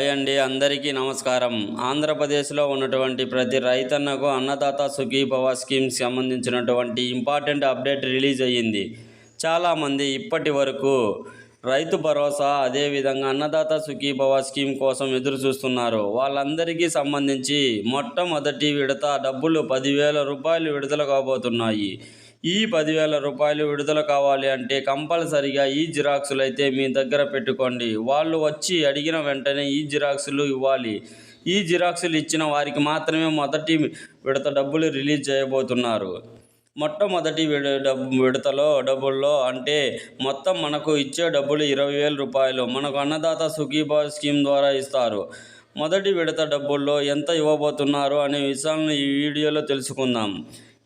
Hi అండి అందరికీ నమస్కారం. ఆంధ్రప్రదేశ్లో ఉన్నటువంటి ప్రతి రైతన్నకు అన్నదాత సుఖీభవ స్కీమ్ సంబంధించినటువంటి ఇంపార్టెంట్ అప్డేట్ రిలీజ్ అయ్యింది. చాలామంది ఇప్పటి వరకు రైతు భరోసా అదేవిధంగా అన్నదాత సుఖీభవ స్కీమ్ కోసం ఎదురు చూస్తున్నారు. వాళ్ళందరికీ సంబంధించి మొట్టమొదటి విడత డబ్బులు పదివేల రూపాయలు విడుదల కాబోతున్నాయి. ఈ పదివేల రూపాయలు విడుదల కావాలి అంటే కంపల్సరిగా ఈ జిరాక్సులు అయితే మీ దగ్గర పెట్టుకోండి. వాళ్ళు వచ్చి అడిగిన వెంటనే ఈ జిరాక్సులు ఇవ్వాలి. ఈ జిరాక్సులు ఇచ్చిన వారికి మాత్రమే మొదటి విడత డబ్బులు రిలీజ్ చేయబోతున్నారు. మొట్టమొదటి విడ డబ్బు విడతలో డబ్బుల్లో అంటే మొత్తం మనకు ఇచ్చే డబ్బులు ఇరవై వేల రూపాయలు మనకు అన్నదాత సుఖీభా స్కీమ్ ద్వారా ఇస్తారు. మొదటి విడత డబ్బుల్లో ఎంత ఇవ్వబోతున్నారు అనే విషయాలను ఈ వీడియోలో తెలుసుకుందాం.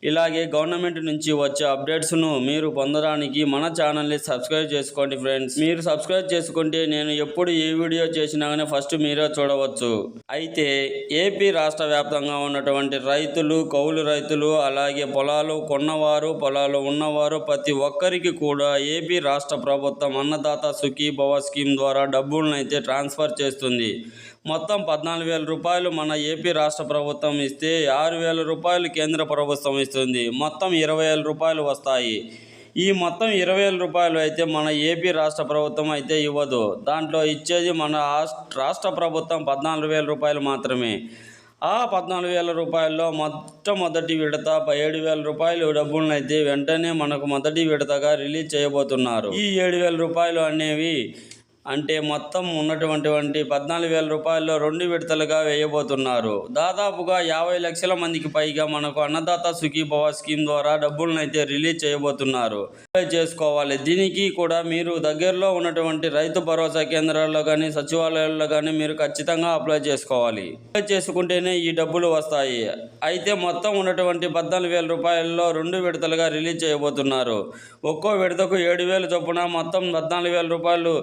ఇలాగే గవర్నమెంట్ నుంచి వచ్చే అప్డేట్స్ను మీరు పొందడానికి మన ఛానల్ని సబ్స్క్రైబ్ చేసుకోండి ఫ్రెండ్స్. మీరు సబ్స్క్రైబ్ చేసుకుంటే నేను ఎప్పుడు ఏ వీడియో చేసినా కానీ ఫస్ట్ మీరే చూడవచ్చు. అయితే ఏపీ రాష్ట్ర వ్యాప్తంగా ఉన్నటువంటి రైతులు కౌలు రైతులు అలాగే పొలాలు కొన్నవారు పొలాలు ఉన్నవారు ప్రతి ఒక్కరికి కూడా ఏపీ రాష్ట్ర ప్రభుత్వం అన్నదాత సుఖీభవ స్కీమ్ ద్వారా డబ్బులను అయితే ట్రాన్స్ఫర్ చేస్తుంది. మొత్తం పద్నాలుగు వేల రూపాయలు మన ఏపీ రాష్ట్ర ప్రభుత్వం ఇస్తే ఆరు వేల రూపాయలు కేంద్ర ప్రభుత్వం ఇస్తుంది. మొత్తం ఇరవై వేల రూపాయలు వస్తాయి. ఈ మొత్తం ఇరవై వేల రూపాయలు అయితే మన ఏపీ రాష్ట్ర ప్రభుత్వం అయితే ఇవ్వదు. దాంట్లో ఇచ్చేది మన రాష్ట్ర ప్రభుత్వం పద్నాలుగు వేల రూపాయలు మాత్రమే. ఆ పద్నాలుగు వేల రూపాయల్లో మొట్టమొదటి విడత ఏడు వేల రూపాయలు డబ్బులను అయితే వెంటనే మనకు మొదటి విడతగా రిలీజ్ చేయబోతున్నారు. ఈ ఏడు వేల రూపాయలు అనేవి అంటే మొత్తం ఉన్నటువంటి పద్నాలుగు వేల రూపాయల్లో రెండు విడతలుగా వేయబోతున్నారు. దాదాపుగా యాభై లక్షల మందికి పైగా మనకు అన్నదాత సుఖీభవ స్కీమ్ ద్వారా డబ్బులను అయితే రిలీజ్ చేయబోతున్నారు. అప్లై చేసుకోవాలి. దీనికి కూడా మీరు దగ్గరలో ఉన్నటువంటి రైతు భరోసా కేంద్రాల్లో కానీ సచివాలయాల్లో కానీ మీరు ఖచ్చితంగా అప్లై చేసుకోవాలి. అప్లై చేసుకుంటేనే ఈ డబ్బులు వస్తాయి. అయితే మొత్తం ఉన్నటువంటి పద్నాలుగు వేల రూపాయల్లో రెండు విడతలుగా రిలీజ్ చేయబోతున్నారు. ఒక్కో విడతకు ఏడు వేలు చొప్పున మొత్తం పద్నాలుగు వేల రూపాయలు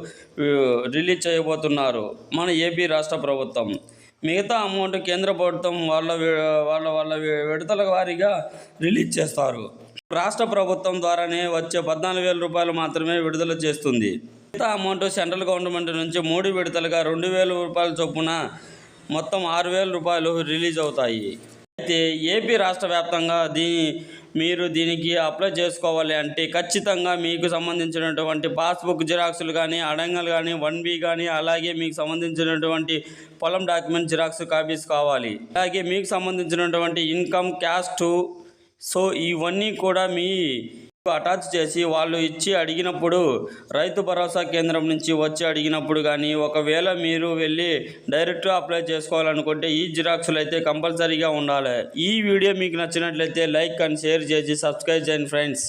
రిలీజ్ చేయబోతున్నారు మన ఏపీ రాష్ట్ర ప్రభుత్వం. మిగతా అమౌంట్ కేంద్ర ప్రభుత్వం వాళ్ళ వాళ్ళ వాళ్ళ విడతల వారీగా రిలీజ్ చేస్తారు. రాష్ట్ర ప్రభుత్వం ద్వారానే వచ్చే పద్నాలుగు వేల రూపాయలు మాత్రమే విడుదల చేస్తుంది. మిగతా అమౌంట్ సెంట్రల్ గవర్నమెంట్ నుంచి మూడు విడతలుగా రెండు వేల రూపాయల చొప్పున మొత్తం ఆరు వేల రూపాయలు రిలీజ్ అవుతాయి. అయితే ఏపీ రాష్ట్ర వ్యాప్తంగా దీని మీరు దీనికి అప్లై చేసుకోవాలి అంటే ఖచ్చితంగా మీకు సంబంధించినటువంటి పాస్బుక్ జిరాక్సులు కానీ అడంగలు కానీ వన్ బి కానీ అలాగే మీకు సంబంధించినటువంటి పొలం డాక్యుమెంట్ జిరాక్స్ కాపీస్ కావాలి. అలాగే మీకు సంబంధించినటువంటి ఇన్కమ్ క్యాస్ట్ సో ఇవన్నీ కూడా మీ అటాచ్ చేసి వాళ్ళు ఇచ్చి అడిగినప్పుడు రైతు భరోసా కేంద్రం నుంచి వచ్చి అడిగినప్పుడు కానీ ఒకవేళ మీరు వెళ్ళి డైరెక్ట్గా అప్లై చేసుకోవాలనుకుంటే ఈ జిరాక్స్లు అయితే కంపల్సరీగా ఉండాలి. ఈ వీడియో మీకు నచ్చినట్లయితే లైక్ అండ్ షేర్ చేసి సబ్స్క్రైబ్ చేయండి ఫ్రెండ్స్.